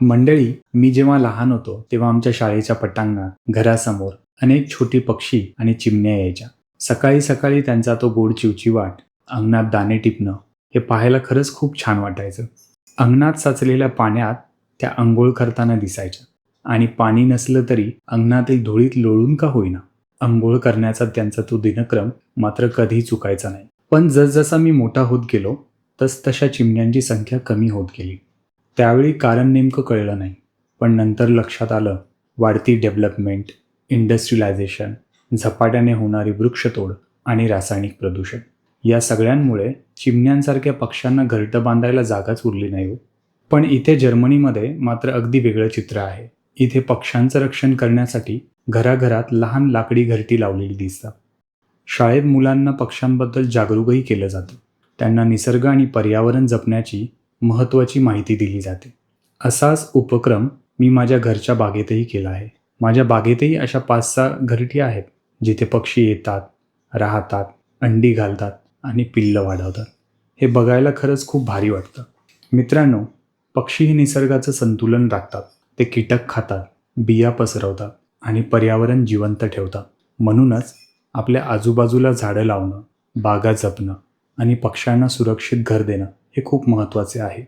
मंडळी मी जेव्हा लहान होतो तेव्हा आमच्या शाळेच्या पटांगणात घरासमोर अनेक छोटी पक्षी आणि चिमण्या यायच्या. सकाळी सकाळी त्यांचा तो गोड चिवचिवाट अंगणात दाणे टिपणं हे पाहायला खरंच खूप छान वाटायचं. अंगणात साचलेल्या पाण्यात त्या अंघोळ करताना दिसायच्या. आणि पाणी नसलं तरी अंगणातील धुळीत लोळून का होईना. अंघोळ करण्याचा त्यांचा तो दिनक्रम मात्र कधी चुकायचा नाही. पण जसजसा मी मोठा होत गेलो तस तशा चिमण्यांची संख्या कमी होत गेली. त्यावेळी कारण नेमकं कळलं नाही पण नंतर लक्षात आलं वाढती डेव्हलपमेंट इंडस्ट्रियलायझेशन झपाट्याने होणारी वृक्षतोड आणि रासायनिक प्रदूषण. या सगळ्यांमुळे चिमण्यांसारख्या पक्ष्यांना घरटं बांधायला जागाच उरली नाही हो. पण इथे जर्मनीमध्ये मात्र अगदी वेगळं चित्र आहे. इथे पक्ष्यांचं रक्षण करण्यासाठी घराघरात लहान लाकडी घरटी लावलेली दिसतात. शाळेत मुलांना पक्ष्यांबद्दल जागरूकही केलं जातं. त्यांना निसर्ग आणि पर्यावरण जपण्याची महत्त्वाची माहिती दिली जाते. असाच उपक्रम मी माझ्या घरच्या बागेतही केला आहे. माझ्या बागेतही अशा पाच सहा घरटी आहेत जिथे पक्षी येतात राहतात अंडी घालतात आणि पिल्लं वाढवतात. हे बघायला खरंच खूप भारी वाटतं. मित्रांनो पक्षी हे निसर्गाचं संतुलन राखतात. ते कीटक खातात बिया पसरवतात आणि पर्यावरण जिवंत ठेवतात. म्हणूनच आपल्या आजूबाजूला झाडं लावणं बागा जपणं आणि पक्ष्यांना सुरक्षित घर देणं हे खूप महत्त्वाचे आहे.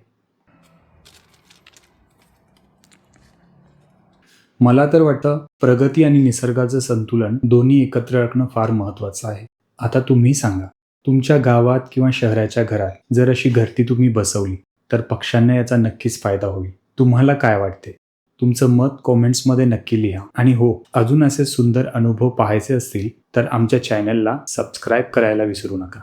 मला तर वाटतं प्रगती आणि निसर्गाचं संतुलन दोन्ही एकत्र राखणं फार महत्त्वाचं आहे. आता तुम्ही सांगा तुमच्या गावात किंवा शहराच्या घरात जर अशी घरती तुम्ही बसवली तर पक्ष्यांना याचा नक्कीच फायदा होईल. तुम्हाला काय वाटते? तुमचं मत कॉमेंट्समध्ये नक्की लिहा. आणि हो अजून असे सुंदर अनुभव पाहायचे असतील तर आमच्या चॅनलला सबस्क्राईब करायला विसरू नका.